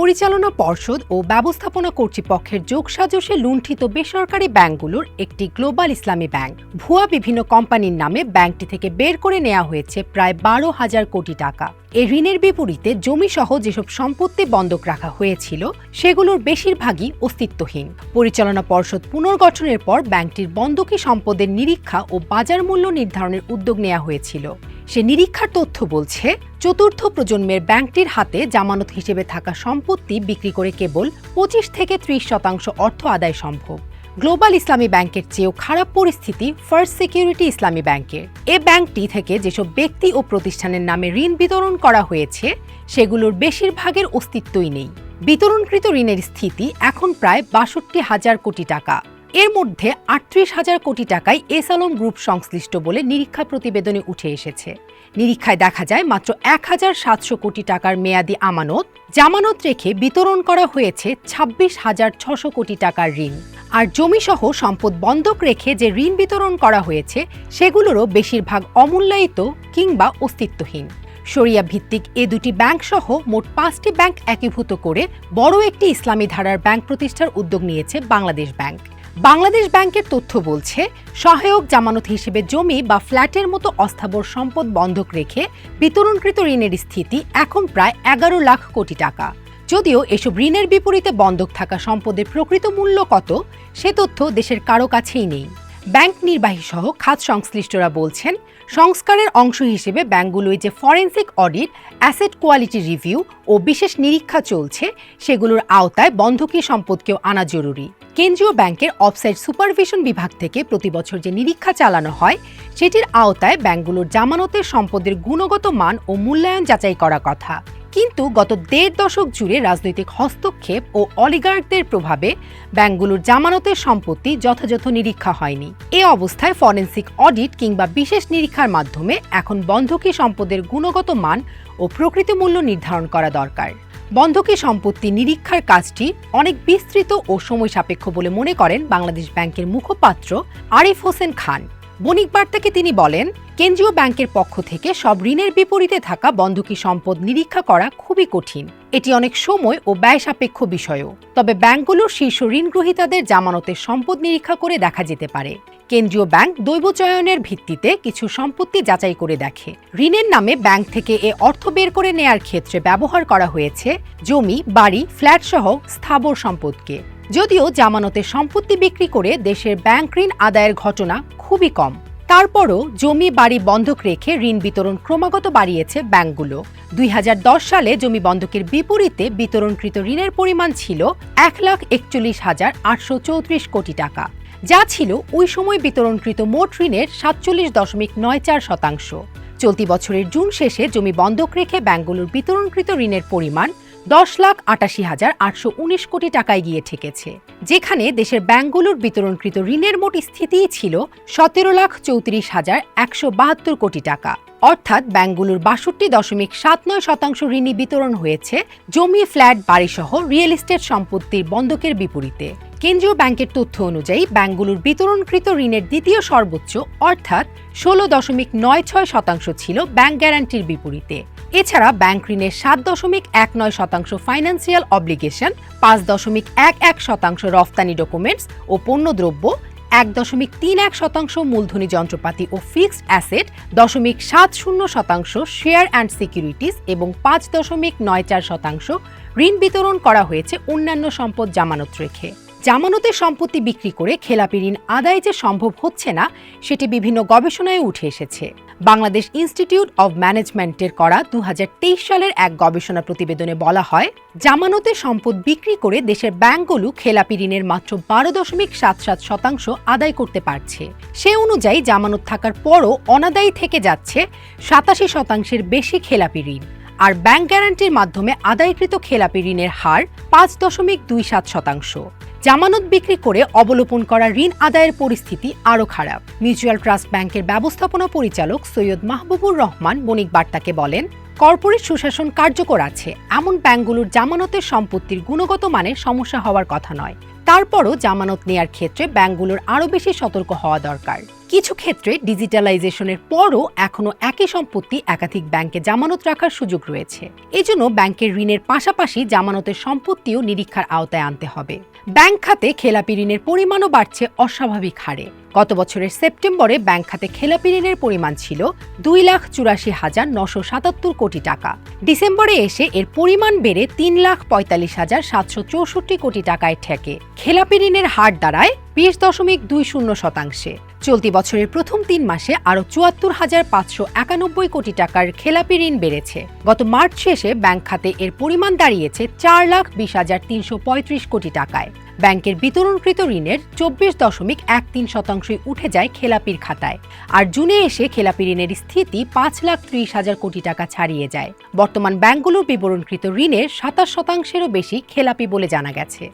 পরিচালনা পর্ষদ ও ব্যবস্থাপনা কর্তৃপক্ষের যোগসাজশে লুণ্ঠিত বেসরকারি ব্যাংকগুলোর একটি গ্লোবাল ইসলামী ব্যাংক। ভুয়া বিভিন্ন কোম্পানির নামে ব্যাংকটি থেকে বের করে নেওয়া হয়েছে প্রায় বারো হাজার কোটি টাকা। এ ঋণের বিপরীতে জমিসহ যেসব সম্পত্তি বন্ধক রাখা হয়েছিল, সেগুলোর বেশিরভাগই অস্তিত্বহীন। পরিচালনা পর্ষদ পুনর্গঠনের পর ব্যাংকটির বন্ধকি সম্পদের নিরীক্ষা ও বাজার মূল্য নির্ধারণের উদ্যোগ নেওয়া হয়েছিল। সে নিরীক্ষার তথ্য বলছে, চতুর্থ প্রজন্মের ব্যাংকটির হাতে জামানত হিসেবে থাকা সম্পত্তি বিক্রি করে কেবল পঁচিশ থেকে ত্রিশ শতাংশ অর্থ আদায় সম্ভব। গ্লোবাল ইসলামী ব্যাংকের চেয়েও খারাপ পরিস্থিতি ফার্স্ট সিকিউরিটি ইসলামী ব্যাংকের। এ ব্যাংকটি থেকে যেসব ব্যক্তি ও প্রতিষ্ঠানের নামে ঋণ বিতরণ করা হয়েছে, সেগুলোর বেশিরভাগের অস্তিত্বই নেই। বিতরণকৃত ঋণের স্থিতি এখন প্রায় বাষট্টি হাজার কোটি টাকা। এর মধ্যে আটত্রিশ হাজার কোটি টাকায় এস আলম গ্রুপ সংশ্লিষ্ট বলে নিরীক্ষা প্রতিবেদনে উঠে এসেছে। নিরীক্ষায় দেখা যায় মাত্র এক হাজার সাতশো কোটি টাকার মেয়াদি আমানত, জামানত রেখে বিতরণ করা হয়েছে ছাব্বিশ হাজার ছশো কোটি টাকার ঋণ। আর জমিসহ সম্পদ বন্ধক রেখে যে ঋণ বিতরণ করা হয়েছে, সেগুলোরও বেশিরভাগ অমূল্যায়িত কিংবা অস্তিত্বহীন। শরিয়া ভিত্তিক এ দুটি ব্যাংক সহ মোট পাঁচটি ব্যাংক একীভূত করে বড় একটি ইসলামী ধারার ব্যাংক প্রতিষ্ঠার উদ্যোগ নিয়েছে বাংলাদেশ ব্যাংক। বাংলাদেশ ব্যাংকের তথ্য বলছে, সহায়ক জামানত হিসেবে জমি বা ফ্ল্যাটের মতো অস্থাবর সম্পদ বন্ধক রেখে বিতরণকৃত ঋণের স্থিতি এখন প্রায় এগারো লাখ কোটি টাকা। যদিও এসব ঋণের বিপরীতে বন্ধক থাকা সম্পদের প্রকৃত মূল্য কত, সে তথ্য দেশের কারও কাছেই নেই। ব্যাংক নির্বাহী সহ খাত সংশ্লিষ্টরা বলছেন, সংস্কারের অংশ হিসেবে ব্যাংকগুলোয় যে forensic audit, asset quality review ও বিশেষ নিরীক্ষা চলছে, সেগুলোর আওতায় বন্ধকি সম্পদকেও আনা জরুরি। কেন্দ্রীয় ব্যাংকের অফসাইট সুপারভিশন বিভাগ থেকে প্রতি বছর যে নিরীক্ষা চালানো হয়, সেটির আওতায় ব্যাংকগুলোর জামানতের সম্পদের গুণগত মান ও মূল্যায়ন যাচাই করা কথা। কিন্তু গত দেড় দশক জুড়ে রাজনৈতিক হস্তক্ষেপ ও অলিগার্কদের প্রভাবে ব্যাংকগুলোর জামানতের সম্পত্তি যথাযথ নিরীক্ষা হয়নি। এ অবস্থায় ফরেন্সিক অডিট কিংবা বিশেষ নিরীক্ষার মাধ্যমে এখন বন্ধকি সম্পদের গুণগত মান ও প্রকৃত মূল্য নির্ধারণ করা দরকার। বন্ধকি সম্পত্তি নিরীক্ষার কাজটি অনেক বিস্তৃত ও সময় সাপেক্ষ বলে মনে করেন বাংলাদেশ ব্যাংকের মুখপাত্র আরিফ হোসেন খান। বণিক বার্তাকে তিনি বলেন, কেন্দ্রীয় ব্যাংকের পক্ষ থেকে সব ঋণের বিপরীতে থাকা বন্ধকি সম্পদ নিরীক্ষা করা খুবই কঠিন। এটি অনেক সময় ও ব্যয় সাপেক্ষ বিষয়ও। তবে ব্যাংকগুলোর শীর্ষ ঋণ গ্রহীতাদের জামানতের সম্পদ নিরীক্ষা করে দেখা যেতে পারে। কেন্দ্রীয় ব্যাংক দৈব চয়নের ভিত্তিতে কিছু সম্পত্তি যাচাই করে দেখে। ঋণের নামে ব্যাংক থেকে এ অর্থ বের করে নেয়ার ক্ষেত্রে ব্যবহার করা হয়েছে জমি, বাড়ি, ফ্ল্যাট সহ স্থাবর সম্পদকে। যদিও জামানতের সম্পত্তি বিক্রি করে দেশের ব্যাংক ঋণ আদায়ের ঘটনা খুবই কম। তারপরও জমি, বাড়ি বন্ধক রেখে ঋণ বিতরণ ক্রমাগত বাড়িয়েছে ব্যাংকগুলো। দুই হাজার দশ সালে জমি বন্ধকের বিপরীতে বিতরণকৃত ঋণের পরিমাণ ছিল এক লাখ একচল্লিশ হাজার আটশো চৌত্রিশ কোটি টাকা। যা ছিল ওই সময় বিতরণকৃত মোট ঋণের সাতচল্লিশ দশমিক নয় চার শতাংশ। চলতি বছরের জুন শেষে জমি বন্ধক রেখে ব্যাংকগুলোর বিতরণকৃত ঋণের পরিমাণ দশ লাখ আটাশি হাজার আটশো উনিশ কোটি টাকায় গিয়ে ঠেকেছে, যেখানে দেশের ব্যাংকগুলোর বিতরণকৃত ঋণের মোট স্থিতিই ছিল সতেরো লাখ চৌত্রিশ হাজার একশো বাহাত্তর কোটি টাকা। অর্থাৎ ব্যাংকগুলোর বাষট্টি দশমিক সাত নয় শতাংশ ঋণই বিতরণ হয়েছে জমি, ফ্ল্যাট, বাড়িসহ রিয়েল এস্টেট সম্পত্তির বন্ধকের বিপরীতে। কেন্দ্রীয় ব্যাংকের তথ্য অনুযায়ী, ব্যাংকগুলোর বিতরণকৃত ঋণের দ্বিতীয় সর্বোচ্চ, অর্থাৎ ষোলো দশমিক নয় ছয় শতাংশ ছিল ব্যাংক গ্যারান্টির বিপরীতে। এছাড়া ব্যাংক ঋণের সাত দশমিক এক নয় শতাংশ ফাইন্যান্সিয়াল অব্লিগেশন, পাঁচ দশমিক এক এক শতাংশ রফতানি ডকুমেন্টস ও পণ্যদ্রব্য, এক দশমিক তিন এক শতাংশ মূলধনী যন্ত্রপাতি ও ফিক্সড অ্যাসেট, দশমিক সাত শূন্য শতাংশ শেয়ার অ্যান্ড সিকিউরিটিজ এবং পাঁচ দশমিক নয় চার শতাংশ ঋণ বিতরণ করা হয়েছে অন্যান্য সম্পদ জামানত রেখে। জামানতের সম্পত্তি বিক্রি করে খেলাপি ঋণ আদায় যে সম্ভব হচ্ছে না, সেটি বিভিন্ন গবেষণায় উঠে এসেছে। বাংলাদেশ ইনস্টিটিউট অব ম্যানেজমেন্টের করা দু হাজার তেইশ সালের এক গবেষণা প্রতিবেদনে বলা হয়, জামানতের সম্পদ বিক্রি করে দেশের ব্যাংকগুলো খেলাপি ঋণের মাত্র বারো দশমিক সাত সাত শতাংশ আদায় করতে পারছে। সে অনুযায়ী জামানত থাকার পরও অনাদায়ী থেকে যাচ্ছে সাতাশি শতাংশের বেশি খেলাপি ঋণ। আর ব্যাংক গ্যারান্টির মাধ্যমে আদায়কৃত খেলাপি ঋণের হার পাঁচ দশমিক দুই সাত শতাংশ। জামানত বিক্রি করে অবলোপন করা ঋণ আদায়ের পরিস্থিতি আরও খারাপ। মিউচুয়াল ট্রাস্ট ব্যাংকের ব্যবস্থাপনা পরিচালক সৈয়দ মাহবুবুর রহমান বণিক বার্তাকে বলেন, কর্পোরেট সুশাসন কার্যকর আছে, এমন ব্যাংকগুলোর জামানতের সম্পত্তির গুণগত মানের সমস্যা হওয়ার কথা নয়। তারপরও জামানত নেয়ার ক্ষেত্রে ব্যাংকগুলোর আরও বেশি সতর্ক হওয়া দরকার। কিছু ক্ষেত্রে ডিজিটালাইজেশনের পরও এখনও একই সম্পত্তি একাধিক ব্যাংকে জামানত রাখার সুযোগ রয়েছে। এজন্য ব্যাংকের ঋণের পাশাপাশি জামানতের সম্পত্তিও নিরীক্ষার আওতায় আনতে হবে। ব্যাংক খাতে খেলাপি ঋণের পরিমাণও বাড়ছে অস্বাভাবিক হারে। গত বছরের সেপ্টেম্বরে ব্যাংক খাতে খেলাপি ঋণের পরিমাণ ছিল দুই লাখ চুরাশি হাজার নশো সাতাত্তর কোটি টাকা। ডিসেম্বরে এসে এর পরিমাণ বেড়ে তিন লাখ পঁয়তাল্লিশ হাজার সাতশো চৌষট্টি কোটি টাকায় ঠেকে। খেলাপি ঋণের হার দাঁড়ায় বিশ দশমিক দুই শূন্য শতাংশে। চলতি বছরের প্রথম তিন মাসে আরও চুয়াত্তর হাজার পাঁচশো একানব্বই কোটি টাকার খেলাপি ঋণ বেড়েছে। গত মার্চ শেষে ব্যাংক খাতে এর পরিমাণ দাঁড়িয়েছে চার লাখ বিশ হাজার তিনশো পঁয়ত্রিশ কোটি টাকায়। ব্যাংকের বিতরণকৃত ঋণের চব্বিশ দশমিক এক তিন শতাংশই উঠে যায় খেলাপির খাতায়। আর জুনে এসে খেলাপি ঋণের স্থিতি পাঁচ লাখ ত্রিশ হাজার কোটি টাকা ছাড়িয়ে যায়। বর্তমান ব্যাংকগুলোর বিবরণকৃত ঋণের সাতাশ শতাংশেরও বেশি খেলাপি বলে জানা গেছে।